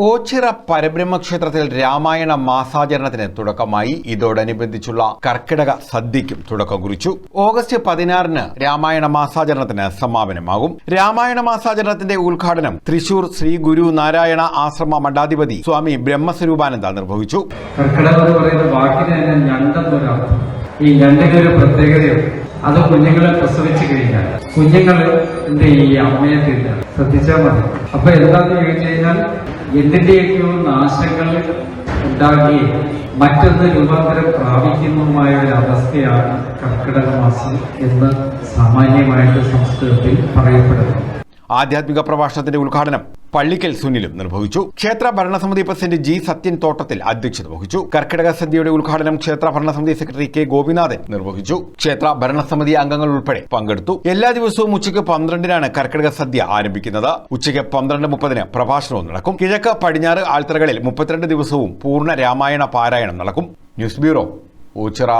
ഓച്ചിറ പരബ്രഹ്മക്ഷേത്രത്തിൽ രാമായണ മാസാചരണത്തിന് തുടക്കമായി. ഇതോടനുബന്ധിച്ചുള്ള കർക്കിടക സദ്യയ്ക്കും തുടക്കം കുറിച്ചു. ഓഗസ്റ്റ് പതിനാറിന് രാമായണ മാസാചരണത്തിന് സമാപനമാകും. രാമായണ മാസാചരണത്തിന്റെ ഉദ്ഘാടനം തൃശൂർ ശ്രീ ഗുരു നാരായണ ആശ്രമ മഠാധിപതി സ്വാമി ബ്രഹ്മസ്വരൂപാനന്ദ നിർവഹിച്ചു. കർക്കിടകം എന്ന് പറയുന്ന വാക്കിന് തന്നെ ഞണ്ടെന്നൊരർത്ഥം ഈ ഞണ്ടിനൊരു പ്രത്യേകതയുണ്ട്. അത് കുഞ്ഞുങ്ങളെ പ്രസവിച്ചു കഴിഞ്ഞാൽ കുഞ്ഞുങ്ങൾ എന്ത് ഈ അമ്മയെ തിന്ന. ശ്രദ്ധിച്ചാൽ മതി. അപ്പൊ എന്താന്ന് ചോദിച്ചു കഴിഞ്ഞാൽ എന്തിന്റെയൊക്കെയോ നാശങ്ങൾ ഉണ്ടാക്കി മറ്റൊന്ന് രൂപാന്തരം പ്രാപിക്കുന്നതുമായ ഒരു അവസ്ഥയാണ് കർക്കിടക മാസം എന്ന് സാമാന്യമായിട്ട് സംസ്കൃതത്തിൽ പറയപ്പെടുന്നു ആധ്യാത്മിക പ്രഭാഷണത്തിന്റെ ഉദ്ഘാടനം പള്ളിക്കൽ സുനിലും നിർവഹിച്ചു. ക്ഷേത്ര ഭരണസമിതി പ്രസിഡന്റ് ജി സത്യൻ തോട്ടത്തിൽ അധ്യക്ഷത വഹിച്ചു. കർക്കിടക സന്ധ്യയുടെ ഉദ്ഘാടനം ക്ഷേത്ര ഭരണസമിതി സെക്രട്ടറി കെ ഗോപിനാഥൻ നിർവഹിച്ചു. ക്ഷേത്ര ഭരണസമിതി അംഗങ്ങൾ ഉൾപ്പെടെ പങ്കെടുത്തു. എല്ലാ ദിവസവും ഉച്ചയ്ക്ക് പന്ത്രണ്ടിനാണ് കർക്കിടക സദ്യ ആരംഭിക്കുന്നത്. ഉച്ചയ്ക്ക് പന്ത്രണ്ട് മുപ്പതിന് പ്രഭാഷണവും നടക്കും. കിഴക്ക് പടിഞ്ഞാറ് ആൾത്തറകളിൽ മുപ്പത്തിരണ്ട് ദിവസവും പൂർണ രാമായണ പാരായണം നടക്കും. News bureau Ochira.